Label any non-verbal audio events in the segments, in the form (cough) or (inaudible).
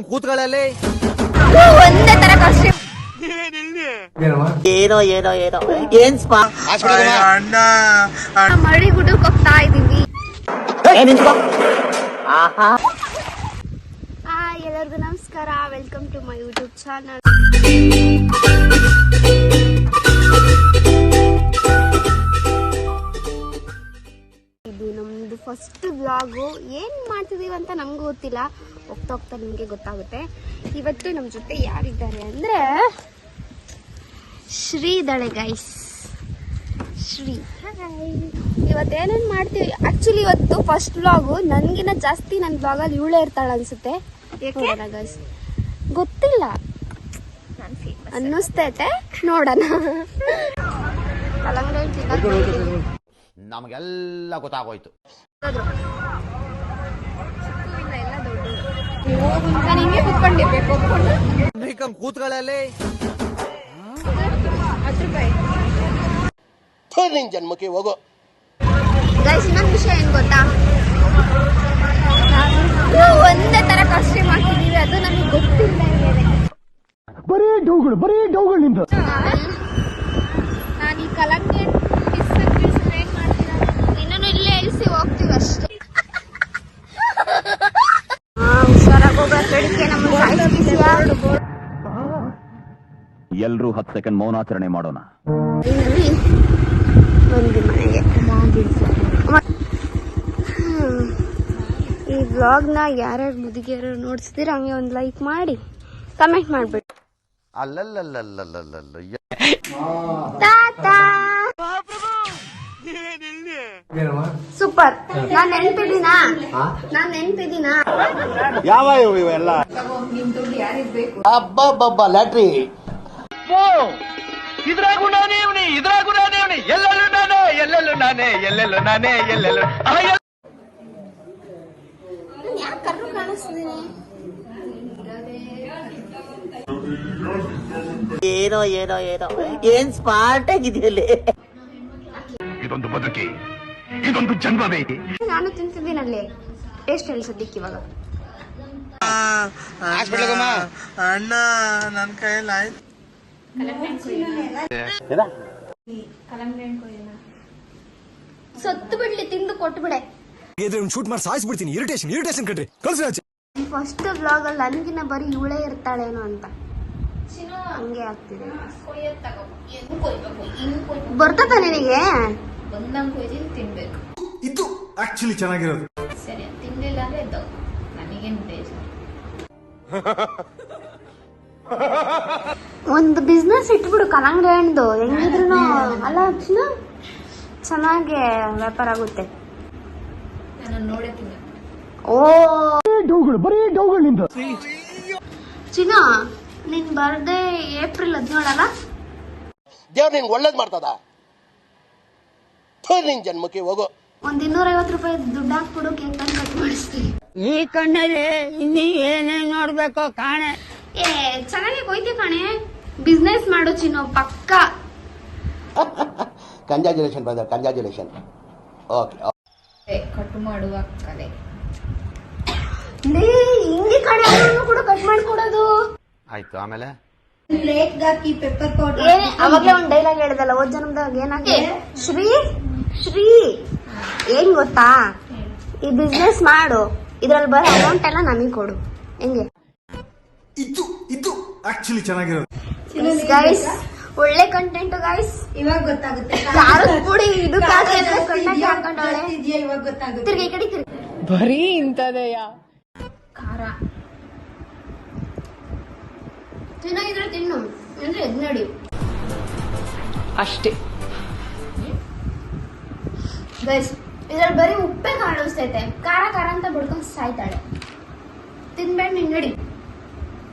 ಸುಮ್ಕಂಡ್ ಕೂತ್ಗಳಲ್ಲಿ. ಒಂದೇ ತರ ಕಷ್ಟ ಏನೋ ಏನೋ ಏನೋ. ಏನ್ ಸ್ಪಾ ಮಳಿ ಗುಡ್ಡಕ್ಕೆ ಹೋಗ್ತಾ ಇದೀವಿ. ಆಹಾ. ಹಾಯ್ ಎಲ್ಲರಿಗೂ ನಮಸ್ಕಾರ. Welcome to my YouTube channel ಇದು ನಮ್ದು ಫಸ್ಟ್ ಬ್ಲಾಗು ಏನ್ ಮಾಡ್ತಿದೀವಿ ಅಂತ ನಮ್ಗೂ ಗೊತ್ತಿಲ್ಲ. ಹೋಗ್ತಾ ಹೋಗ್ತಾ ನಿಮಗೆ ಗೊತ್ತಾಗುತ್ತೆ. ಇವತ್ತು ನಮ್ಮ ಜೊತೆ ಯಾರಿದ್ದಾರೆ ಅಂದ್ರೆ ಶ್ರೀದಳೆ ಗೈಸ್ ಶ್ರೀ. ಹಾಯ್ ಇವತ್ತೇನೇನು ಮಾಡ್ತೀವಿ? ಆಕ್ಚುಲಿ ಇವತ್ತು ಫಸ್ಟ್ ಬ್ಲಾಗು ನನಗಿನ್ನ ಜಾಸ್ತಿ ನನ್ನ ವ್ಲಾಗಲ್ಲಿ ಇವಳೇ ಇರ್ತಾಳೆ ಅನ್ಸುತ್ತೆ. ಗೈಸ್ ಗೊತ್ತಿಲ್ಲ. ಅನ್ನಿಸ್ತೈತೆ. ನೋಡೋಣ. (laughs) ಬಿಟ್ಟಿದೀನಿ. ನಮಗೆಲ್ಲ ಗೊತ್ತಾಗೋಯ್ತು. ದೊಡ್ಡದು. ನಾನು ಜನ್ಮಕ್ಕೆ ಹೋಗೋ. ಗೈಸ್ ಇನ್ನೊಂದು ವಿಷಯ ಏನ್ ಗೊತ್ತಾ? ನಾವು ಒಂದೇ ತರ ಕಾಸ್ಟ್ಯೂಮ್ ಹಾಕಿದೀವಿ ಅದು ನಮಗೆ ಗೊತ್ತಿಲ್ಲ ಬರೀ ಡೌಗಳು ಬರೀ ಡೌಗಳು ನಿಮ್ದು ನಾನು ಈ ಕಲಂಗಡಿ ಏನ್ ಮಾಡ್ತೀರಾ ಇನ್ನೂ ಇಲ್ಲೇ ಇಳಿಸಿ ಹೋಗ್ತೀವಿ ಅಷ್ಟೇ. ಎಲ್ರೂ ಹತ್ತು ಸೆಕೆಂಡ್ ಮೌನಾಚರಣೆ ಮಾಡೋಣ. ಈ ಬ್ಲಾಗ್ನ. ಈ ಯಾರ್ಯಾರು ಮುದುಗಿಯರು ನೋಡಿಸ್ತೀರ ಹಂಗೆ ಒಂದು ಲೈಕ್ ಮಾಡಿ ಕಮೆಂಟ್ ಮಾಡ್ಬಿಟ್ಟು ಅಲ್ಲಲ್ಲಲ್ಲಲ್ಲಲ್ಲಲ್ಲ ತಾತಾ! ಸೂಪರ್. ನಾನ್ ನೆನ್ಪಿದ್ದೀನಾ? ನಾನ್ ನೆನ್ಪಿದ್ದೀನಾ? ಅಬ್ಬಬ್ಬಬ್ಬ ಲ್ಯಾಟ್ರಿ. ಇದ್ರಾಗೂ ನಾನೇ ಇವನಿ ಇದ್ರಾಗೂ ನಾನೇ ಇವನಿ. ಎಲ್ಲೆಲ್ಲೂ ನಾನೇ ಎಲ್ಲೆಲ್ಲೂ ನಾನೇ ಎಲ್ಲೆಲ್ಲೂ ನಾನೇ ಎಲ್ಲೆಲ್ಲೂ ಆ, ಎಲ್ಲ- ಯಾಕೆ ಕರ್ರು ಕಾಣಿಸ್ತಿದ್ದೀನಿ ಏನೋ ಏನೋ ಏನೋ. ಏನ್ ಸ್ಮಾರ್ಟ್ ಆಗಿದೆಯಲ್ಲಿ? ಇದೊಂದು ಬದುಕಿ ಇದೊಂದು ಜನ್ಮವೇ. ನಾನು ತಿಂತಿದ್ದೀನಲ್ಲಿ ಟೇಸ್ಟ್ ಹೇಳಿ ಸದ್ಯಕ್ಕೆ ಇವಾಗ? ಅಣ್ಣ ನನ್ ಕೈಯಲ್ಲಿ ಆಯ್ತು. ಸತ್ತು ಬಿಡ್ಲಿ ತಿಂದು ಕೊಟ್ಟು ಬಿಡೆ. ಶೂಟ್ ಮಾಡಿ ಸಾಯಿಸ್ಬಿಡ್ತೀನಿ. ಇರಿಟೇಷನ್ ಇರಿಟೇಷನ್ ಕಣ್ರಿ. ಕಳ್ಸಿ ಆಚೆ. ಫಸ್ಟ್ ಬ್ಲಾಗ್ ಅಲ್ಲಿ ನನಗಿನ್ನ ಬರೀ ಇವಳೇ ಇರ್ತಾಳೇನೋ ಅಂತ. ಹಂಗೆ ಆಗ್ತಿದೆ. ಬರ್ತದ ನಿನಗೆ? ಬಂದಂಗೆ ಕೊಯ್ದಿನ ತಿನ್ಬೇಕು. ಇದು ಆಕ್ಚುಲಿ ಚೆನ್ನಾಗಿರೋದು. ಸರಿ ತಿನ್ಲಿಲ್ಲ ಅಂದ್ರೆ ಎದ್ದೋ ನನಗೇನು ಬೇಜಾರು. ಒಂದು ಬಿಸ್ನೆಸ್ ಇಟ್ಬಿಡು ಕಲ್ಲಂಗಡಿ ಹಣ್ಣು ಹೆಂಗಿದ್ರು ಅಲ್ಲ ಚಿನ್ನ ಚೆನ್ನಾಗಿ ವ್ಯಾಪಾರ ಆಗುತ್ತೆ. ನಾನು ನೋಡೇ ತಿನ್ನ. ಓ! ಡೌಗಳು ಬರೀ ಡೌಗಳು ಚಿನ್ನ ನಿನ್ ಬರ್ಡೇ ಏಪ್ರಿಲ್ ಹದಿನೇಳಲ್ಲ? ದೇವ್ರು ನಿನ್ಗೆ ಒಳ್ಳೇದ್ ಮಾಡ್ತದ? ಥು, ನಿನ್ ಜನ್ಮಕ್ಕೆ ಹೋಗೋ. ಒಂದ್ ಇನ್ನೂರ ಐವತ್ತು ರೂಪಾಯಿ ದುಡ್ಡು ಹಾಕ್ಬಿಡು ಕೇಕ್ ತಂದು ಕಟ್ ಮಾಡಿಸ್ತೀವಿ ಈ ಕಣ್ಣಲ್ಲಿ ಇನ್ನಿ ಏನೇನ್ ನೋಡ್ಬೇಕು ಕಾಣೆ. ಏ ಚೆನ್ನಾಗಿ ಹೋಯ್ತಿ ಕಣೆ. ಬಿಸ್ನೆಸ್ ಮಾಡು ಚಿನ್ನು ಪಕ್ಕ. Congratulation brother congratulation okay cut ಮಾಡುವ ಕಲೆ. ಲೇ, ಹಿಂಗೆ ಕಣೆ ಅವ್ರನ್ನು ಕೂಡ ಕಟ್ ಮಾಡ್ಕೊಡೋದು. ಆಯ್ತು ಆಮೇಲೆ? ಏ ಅವಾಗ್ಲೇ ಒಂದ್ ಡೈಲಾಗ್ ಹೇಳಿದಲ್ಲ ಓದ್ ಜನ್ಮದಾಗ ಏನಾಗಿದೆ? ಶ್ರೀ ಶ್ರೀ ಏನ್ ಗೊತ್ತಾ? ಈ ಬಿಸ್ನೆಸ್ ಮಾಡು. ಇದ್ರಲ್ಲಿ ಬರೋ ಅಮೌಂಟ್ ಎಲ್ಲ ನಮಗ್ ಕೊಡು. ಹೆಂಗೆ? ಇದು ಇದು ಆಕ್ಚುಲಿ ಚೆನ್ನಾಗಿರೋದು. ಗೈಸ್ ಒಳ್ಳೆ ಕಂಟೆಂಟ್ ಗೈಸ್ ಇವಾಗ ಗೊತ್ತಾಗುತ್ತೆ. ಖಾರದ ಪುಡಿ ಇದು ಇವಾಗ ಗೊತ್ತಾಗುತ್ತೆ. ತಿರ್ಗಿ ಈ ಕಡೆ ತಿರ್ಗಿ. ಬರೀ ಇಂಥದೆಯ? ಖಾರ. ಚೆನ್ನಾಗಿದ್ರೆ ತಿನ್ನು. ಅಂದ್ರೆ ಎದ್ ನಡಿ. ಅಷ್ಟೇ. ಗೈಸ್ ಇದ್ರಲ್ಲಿ ಬರೀ ಉಪ್ಪೇ ಕಾಣಿಸ್ತೈತೆ. ಖಾರ ಖಾರ ಅಂತ ಬಡ್ಕೊಂಡ್ ಸಾಯ್ತಾಳೆ. ತಿನ್ಬೇಡ ನಿನ್ ನಡಿ.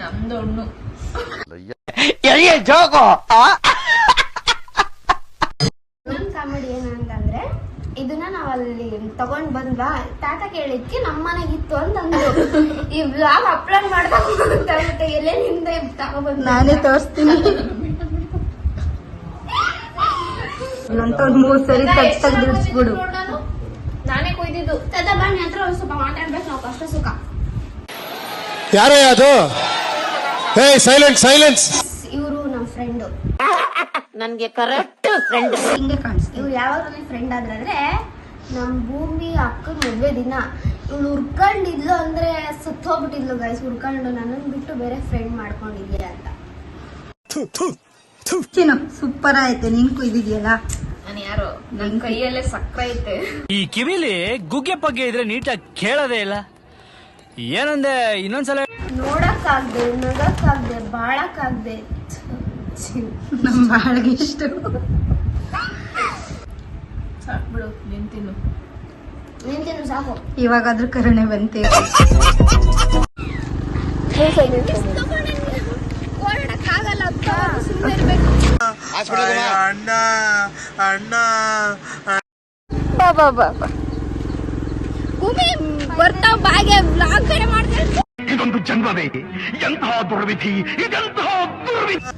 ನಮ್ದು ಹಣ್ಣು ನನ್ ಕಾಮಿಡಿ ಏನಂತಂದ್ರೆ ಇದನ್ನ ನಾವ್ ಅಲ್ಲಿ ತಗೊಂಡ್ ಬಂದ್ವಾ? ತಾತ ಕೇಳಿದ್ಕೆ ನಮ್ಮ ಮನೆಗಿತ್ತು ಅಂತ ಅಂದ್ರು ಈ ಬ್ಲಾಗ್ ಅಪ್ಲೋಡ್ ಮಾಡ್ಬೇಕು ಅಂತ ಎಲ್ಲೇ ಹಿಂದೆ ತಗೊಬಂದ್ ನಾನೇ ತೋರಿಸ್ತೀನಿ. ಮೂರ್ ಸರಿ ತಗ್ ತಗ್ದು ಇಡ್ಸ್ಬಿಡು ನಾನೇ ಕೊಯ್ದಿದ್ದು. ತಾತ ಬನ್ನಿ ಹತ್ರ ಒಂದ್ ಸ್ವಲ್ಪ ಮಾತಾಡ್ಬೇಕು ನಾವು ಕಷ್ಟ ಸುಖ. ಯಾರೇ ಅದು? ಹೇ ಸೈಲೆಂಟ್ ಸೈಲೆನ್ಸ್ ಇವರು ನಮ್ಮ ಫ್ರೆಂಡ್ ನನ್ಗೆ ಕರೆಕ್ಟ್ ಫ್ರೆಂಡ್ ಹಿಂಗೆ ಕಾಣಿಸ್ತೀವಿ ಇವ್ರು ಯಾವಾಗ ನನ್ನ ಫ್ರೆಂಡ್ ಆದ್ರೆ ನಮ್ ಭೂಮಿ ಅಕ್ಕನ ಮದ್ವೆ ದಿನ. ಇವಳು ಹುರ್ಕೊಂಡಿದ್ಲು ಅಂದ್ರೆ ಸುತ್ತೋಗ್ಬಿಟ್ಟಿದ್ಲು ಗೈಸ್ ಹುರ್ಕೊಂಡು ನನ್ನನ್ ಬಿಟ್ಟು ಬೇರೆ ಫ್ರೆಂಡ್ ಮಾಡ್ಕೊಂಡಿದ್ಯಾ ಅಂತ. ಸೂಪರ್ ಆಯ್ತು. ನಿನ್ ಕುಯ್ದಿದ್ಯಲ್ಲ? ನಾನು ಯಾರು? ನನ್ ಕೈಯಲ್ಲೇ ಐತೆ. ಈ ಕಿವಿಲಿ ಗುಗ್ಗೆ ಪಗ್ಗೆ ಇದ್ರೆ ನೀಟಾಗಿ ಕೇಳೋದೇ ಇಲ್ಲ. ಏನಂದೆ ಇನ್ನೊಂದ್ಸಲ ನೋಡಕ್ಕಾಗ್ದೆ ನಗಕ್ಕಾಗ್ದೆ ಬಾಳಕ್ಕಾಗ್ದೆ. ನಮ್ ಬಾಳ್ಗೆ ಇಷ್ಟ. ಬಿಡು ನಿಂತಿನು ನಿಂತಿನು ಸಾಕು. ಇವಾಗಾದ್ರೂ ಕರುಣೆ ಬಂತೆ. ಅಣ್ಣ ಅಣ್ಣ ಬಾ ಬಾ ಬಾ ಬಾ ಭೂಮಿ ಬರ್ತಾವ ಬಾಗೆ ಬ್ಲಾಗ್ ಬೇರೆ ಮಾಡ್ತಾರೆ ಇದೊಂದು ಜನ್ಮವೇ ಎಂತಹ ದುರ್ವಿಧಿ ಇದೆಂತಹ ದುರ್ವಿಧಿ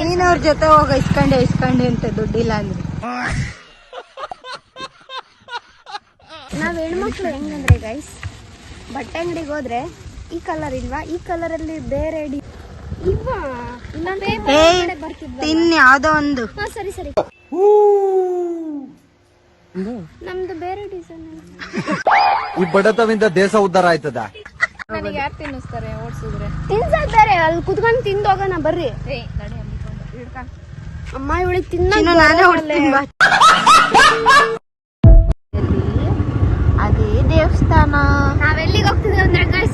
ನೀನ್ ಅವ್ರ ಜೊತೆ ಹೋಗ ಇಸ್ಕೊಂಡೆ ಇಸ್ಕೊಂಡೆ ಅಂತ ದುಡ್ಡಿಲ್ಲ ಅಂದ್ರೆ ನಾವ್ ಹೆಣ್ಮಕ್ಳು ಹೆಂಗಂದ್ರೆ ಗೈಸ್ ಬಟ್ಟೆ ಅಂಗಡಿಗೆ ಹೋದ್ರೆ ಈ ಕಲರ್ ಇಲ್ವಾ? ಈ ಕಲರ್ ಅಲ್ಲಿ ಬೇರೆ ತಿನ್ ಯಾವ್ದೋ ಒಂದು. ಹಾ ಸರಿ ಸರಿ. ನಮ್ದು ಬೇರೆ ಡಿಸೈನ್ ಈ ಬಡತವಿಂದ ದೇಶ ಉದ್ಧಾರ ಆಯ್ತದ? ನನಗೆ ಯಾರು ತಿನ್ನಿಸ್ತಾರೆ? ಓಡಿಸಿದ್ರೆ. ತಿನ್ಸಕ್ ಬೇರೆ ಅಲ್ಲಿ ಕುತ್ಕೊಂಡು ತಿಂದು ಹೋಗೋಣ ಬರ್ರಿ. ಅಮ್ಮ ಇವಳಿಗೆ ತಿನ್ನ ನಾನೇ ಅದೇ ದೇವಸ್ಥಾನ. ನಾವೆಲ್ಲಿಗೆ ಹೋಗ್ತಿದ್ವಿ? ಅಂದ್ರೆ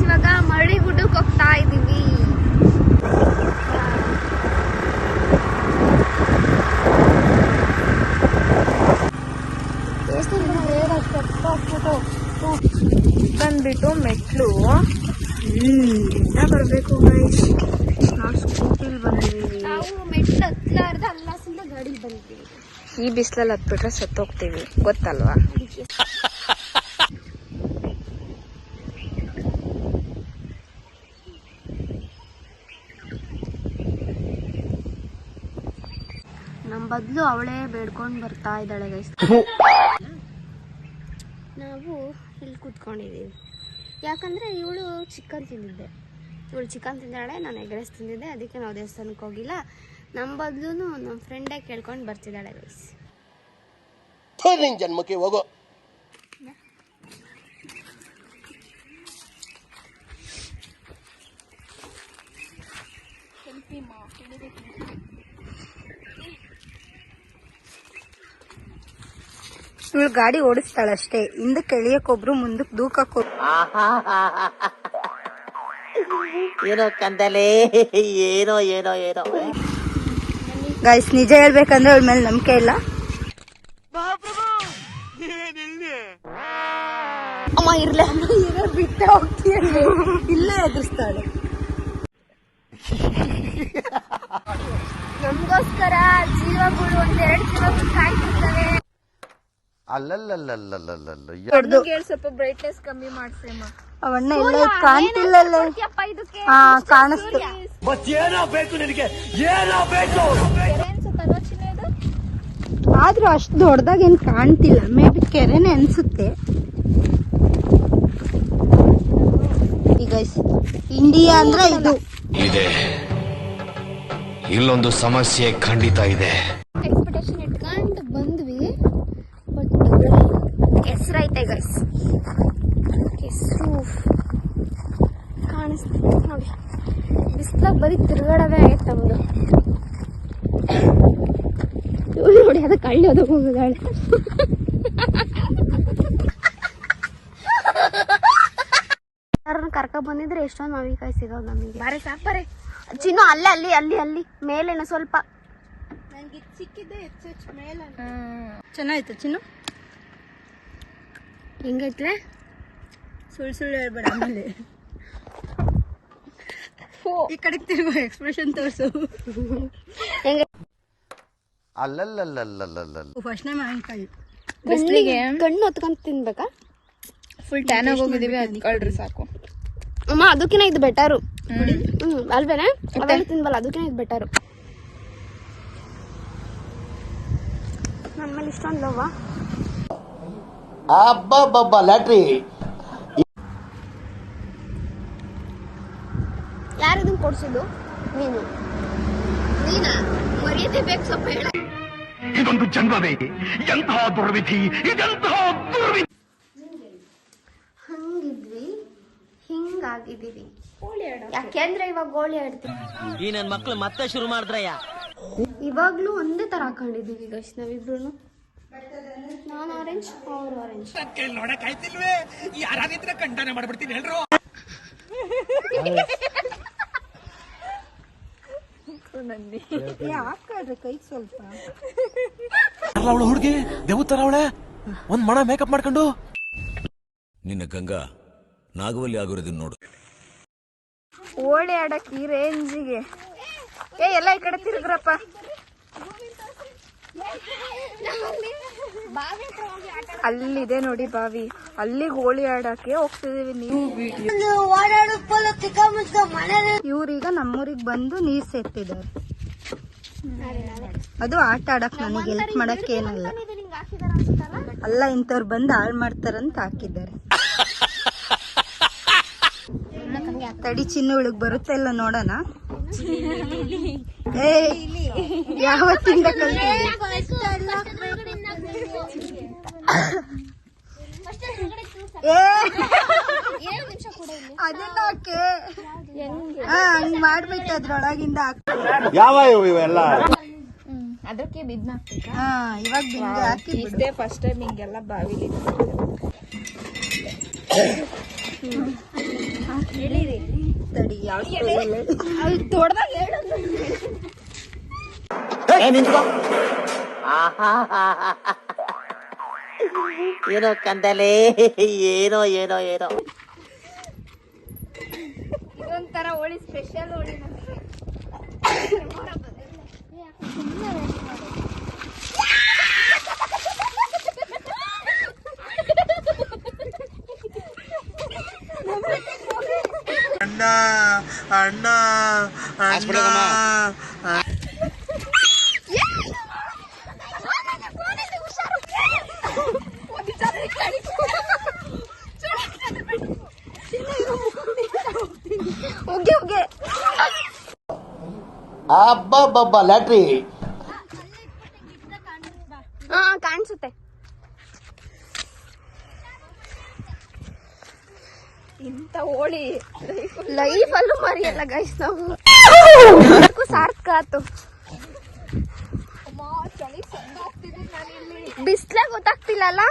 ಮರಳಿ ಗುಡ್ಡಕ್ಕೆ ಹೋಗ್ತಾ ಇದ್ದೀವಿ. ಬಂದ್ಬಿಟ್ಟು ಮೆಟ್ಲು. ಬರ್ಬೇಕು ನಾವು ಸ್ಕೂಟಿಲ್ ಬಂದಿದ್ದೀವಿ ನಾವು ಮೆಟ್ಲು ಹತ್ಲಾರ್ದ ಅಲ್ಲ ಸುಮ್ಮನೆ ಗಾಡಿ ಬಂದಿದ್ದೀವಿ ಈ ಬಿಸಿಲಲ್ಲಿ ಹತ್ಬಿಟ್ರೆ ಸತ್ತೋಗ್ತೀವಿ. ಗೊತ್ತಲ್ವಾ? ಬದಲು ಅವಳೇ ಬೇಡ್ಕೊಂಡು ಬರ್ತಾ ಇದ್ದಾಳೆ ಗೈಸ್ ನಾವು ಇಲ್ಲಿ ಕೂತ್ಕೊಂಡಿದ್ದೀವಿ. ಯಾಕಂದ್ರೆ ಇವಳು ಚಿಕನ್ ತಿಂದಿದ್ದೆ. ಇವಳು ಚಿಕನ್ ತಿಂದಾಳೆ ನಾನು ಎಗ್ ರೈಸ್ ತಿಂದಿದ್ದೆ. ಅದಕ್ಕೆ ನಾವು ದೇವಸ್ಥಾನಕ್ಕೆ ಹೋಗಿಲ್ಲ. ನಮ್ಮ ಬದಲು ನಮ್ಮ ಫ್ರೆಂಡೇ ಕೇಳ್ಕೊಂಡು ಬರ್ತಿದ್ದಾಳೆ ಗೈಸ್ ಜನ್ಮಕ್ಕೆ ಹೋಗೋ ಇವಳು ಗಾಡಿ ಓಡಿಸ್ತಾಳಷ್ಟೇ. ಹಿಂದಕ್ಕೆ ಒಬ್ರು ಮುಂದಕ್ಕೆ ದೂಕಕ್ ಒಬ್ರು ಏನೋ ಕಂದಲೇ. ಏನೋ ಏನೋ ಏನೋ. ಗಾಯ್ಸ್ ನಿಜ ಹೇಳ್ಬೇಕಂದ್ರೆ ಅವಳ ಮೇಲೆ ನಂಬಿಕೆ ಇಲ್ಲ. ಅಮ್ಮ ಇರ್ಲೆ. ಅಮ್ಮ ಇರೋ ಬಿಟ್ಟೆ ಹೋಗ್ತೀಯ ಇಲ್ಲೇ ಎದುರಿಸ್ತಾಳೆ. ನಮಗೋಸ್ಕರ ಜೀವಗಳು ಒಂದೆರಡು ಜೀವಗಳು ಕಾಯ್ತಿರ್ತವೆ ಕಮ್ಮಿ ಹಾ ಆದ್ರೂ ಅಷ್ಟು ದೊಡ್ಡದಾಗ ಏನ್ ಕಾಣ್ತಿಲ್ಲ ಮೇ ಬಿ ಕೆರೆನೆ ಅನ್ಸುತ್ತೆ ಈಗ ಇಂಡಿಯಾ ಅಂದ್ರೆ ಇದೆ ಇಲ್ಲೊಂದು ಸಮಸ್ಯೆ ಖಂಡಿತ ಇದೆ ಗೈಸ್ ಹೆಸರು ಕಾಣಿಸ್ತಿದೆ ನೋಡಿ. ಬಿಸ್ಲಾಗ ಬರೀ ತಿರುಗಾಡವೇ ಆಗೈತೆ ನಮ್ಮದು ಇವ್ಳು ನೋಡಿ ಅದು ಕಳ್ಳಿ ಅದು ಹೋಗಿದ್ದಾಳೆ ಯಾರನ್ನ ಕರ್ಕ ಬಂದಿದ್ರೆ ಎಷ್ಟೊಂದು ಮಾವಿನಕಾಯಿ ಸಿಗೋದು ನಮಗೆ. ಬಾರಿ ಸಾಕ್ ಬಾರೆ ಚಿನ್ನು ಅಲ್ಲೇ ಅಲ್ಲಿ ಅಲ್ಲಿ ಅಲ್ಲಿ ಮೇಲೇನ ಸ್ವಲ್ಪ. ಚೆನ್ನಾಯ್ತು ಚಿನ್ನು? ಹೆಂಗೈತ್ಲೆ? ಸುಳ್ಳು ಸುಳ್ಳು ಹೇಳ್ಬೇಡ ಆಮೇಲೆ. ಈ ಕಡೆ ತಿರುಗೋ ಎಕ್ಸ್ಪ್ರೆಷನ್ ತೋರಿಸು. ಅಲ್ಲಲ್ಲಲ್ಲಲ್ಲಲ್ಲಲ್ಲ ಫಸ್ಟ್ನೇ ಮಾವಿನಕಾಯಿ. ಬಿಸ್ಲಿಗೆ ಕಣ್ಣು ಹೊತ್ಕೊಂಡ್ ತಿನ್ಬೇಕಾ? ಫುಲ್ ಟ್ಯಾನ್ ಆಗಿ ಹೋಗಿದೀವಿ ಅದ್ಕೊಳ್ರಿ ಸಾಕು. ಅಮ್ಮ ಅದಕ್ಕಿನ ಇದು ಬೆಟರು. ಹ್ಮ್. ಅಲ್ವೇನೆ? ಅವೆಲ್ಲ ತಿನ್ಬಲ್ಲ ಅದಕ್ಕಿನ ಇದು ಬೆಟರು. ನನ್ನ ಮೇಲೆ ಇಷ್ಟೊಂದು ಲವ್ವಾ. ಅಬ್ಬಬ್ಬಬ್ಬ ಲ್ಯಾಟ್ರಿ. ಯಾರು ಕೊಡ್ಸಿದ್ದು? ನೀನು. ನೀನಾ? ಮರ್ಯಾದೆ ಬೇಕು ಸ್ವಲ್ಪ ಹೇಳ. ಇದೊಂದು ಜನ್ಮವೇ. ಎಂತಹ ದುರ್ವಿಧಿ ಇದೆಂತಹ ದುರ್ವಿಧಿ. ಹಂಗಿದ್ವಿ ಹಿಂಗಾಗಿದ್ದೀವಿ. ಯಾಕೆಂದ್ರೆ ಇವಾಗ ಗೋಳಿ ಆಡ್ತೀವಿ. ಈ ನನ್ನ ಮಕ್ಳು ಮತ್ತೆ ಶುರು ಮಾಡಿದ್ರಯ್ಯ. ಇವಾಗ್ಲೂ ಒಂದೇ ತರ ಹಾಕೊಂಡಿದೀವಿ ಈಗ ನಾವಿಬ್ರು ನಾನು ಆರೆಂಜ್ ಅವ್ರು ಆರೆಂಜ್ ಹಾಕಾಡ್ರಿ ಕೈ ಸ್ವಲ್ಪ. ಅವಳು ಹುಡುಗಿ? ದೇವತರ ಅವಳೆ? ಒಂದ್ ಮಣ ಮೇಕಪ್ ಮಾಡ್ಕೊಂಡು? ನಿನ್ನ ಗಂಗಾ ನಾಗವಲ್ಲಿ ಆಗಿರೋದನ್ನ ನೋಡು. ಓಳಿ ಆಡಕ್ ಈ ರೇಂಜಿಗೆ ಏ ಎಲ್ಲ ಈ ಕಡೆ ತಿರುಗ್ರಪ್ಪ. ಅಲ್ಲಿದೆ ನೋಡಿ ಬಾವಿ. ಅಲ್ಲಿ ಹೋಳಿ ಆಡಕ್ಕೆ ಹೋಗ್ತಿದೀವಿ ನೀವು. ಇವ್ರೀಗ ನಮ್ಮೂರಿಗೆ ಬಂದು ನೀರ್ ಸೇರ್ತಿದ್ದಾರೆ ಅದು ಆಟ ಆಡಕ್ ನನಗೆ ಹೆಲ್ಪ್ ಮಾಡಕ್ ಏನಲ್ಲ ಅಲ್ಲ, ಇಂಥವ್ರು ಬಂದು ಹಾಳು ಮಾಡ್ತಾರಂತ ಹಾಕಿದ್ದಾರೆ. ತಡಿ, ಚಿನ್ನ ಬರುತ್ತೆ ಇಲ್ಲ ನೋಡೋಣ. ಯಾವತ್ತಿಂದ ಹಂಗ್ ಮಾಡ್ಬಿಟ್ಟು ಅದ್ರೊಳಗಿಂದ. ಹಾಕ್ ಯಾವ ಇವೆಲ್ಲ? ಅದಕ್ಕೆ ಬಿದ್ನ ಹಾ ಇವಾಗ ಬಿಂದ ಹಾಕಿ ಬಿದ್ದೆ ಫಸ್ಟ್ ಟೈಮ್ ಹಿಂಗೆಲ್ಲ ಬಾವಿಲಿ ತಡಿ ಯಾವ ಏನೋ? ಕಂದಲೆ ಏನೋ ಏನೋ ಏನೋ. ಇದೊಂಥರ ಹೋಳಿ ಸ್ಪೆಷಲ್ ಹೋಳಿ ಹೋಗಿ ಅಬ್ಬಾ ಅಬ್ಬಬ್ಬಬ್ಬ ಲ್ಯಾಟ್ರಿ ಹಾ ಕಾಣಿಸುತ್ತೆ ಇಂಥ ಹೋಳಿ ಲೈಫ್ ಅಲ್ಲೂ ಮರಿಯಲ್ಲ ಗೈಸ್ ನಾವು. ಸಾರ್ಥಕ ಆತು. ಬಿಸ್ಲಾಗ ಗೊತ್ತಾಗ್ತಿಲ್ಲಲ್ಲ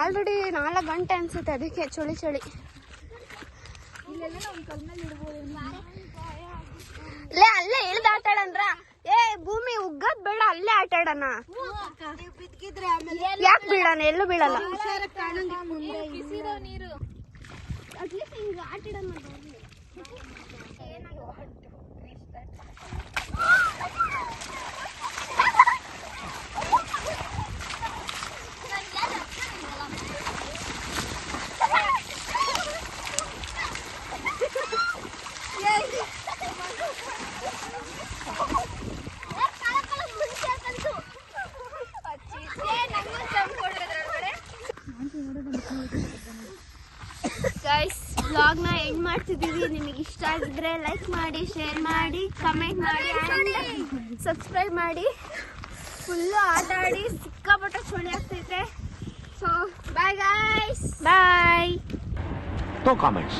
ಆಲ್ರೆಡಿ ನಾಲ್ಕು ಗಂಟೆ ಅನ್ಸುತ್ತೆ ಅದಕ್ಕೆ ಚಳಿ ಚಳಿ. ಲೇ ಅಲ್ಲೇ ಇಳ್ದ ಆಟಾಡಂದ್ರ? ಏ ಭೂಮಿ ಉಗ್ಗದ್ ಬೇಡ ಅಲ್ಲೇ ಆಟಾಡಣ. ಯಾಕೆ ಬೀಳಣ? ಎಲ್ಲೂ ಬೀಳಲ್ಲ. ಅಟ್ಲೀಸ್ಟ್ ಹಿಂಗ ಆಟಿಡೋಣ ಗೈಸ್ ವ್ಲಾಗ್ನ ಎಂಡ್ ಮಾಡ್ತಿದ್ದೀವಿ ನಿಮಗೆ ಇಷ್ಟ ಆಗಿದ್ರೆ ಲೈಕ್ ಮಾಡಿ ಶೇರ್ ಮಾಡಿ ಕಮೆಂಟ್ ಮಾಡಿ ಸಬ್ಸ್ಕ್ರೈಬ್ ಮಾಡಿ. ಫುಲ್ಲು ಆಟ ಆಡಿ ಸಿಕ್ಕಾಪಟ್ಟೆ ಚಳಿ ಆಗ್ತೈತೆ. So bye guys bye no comments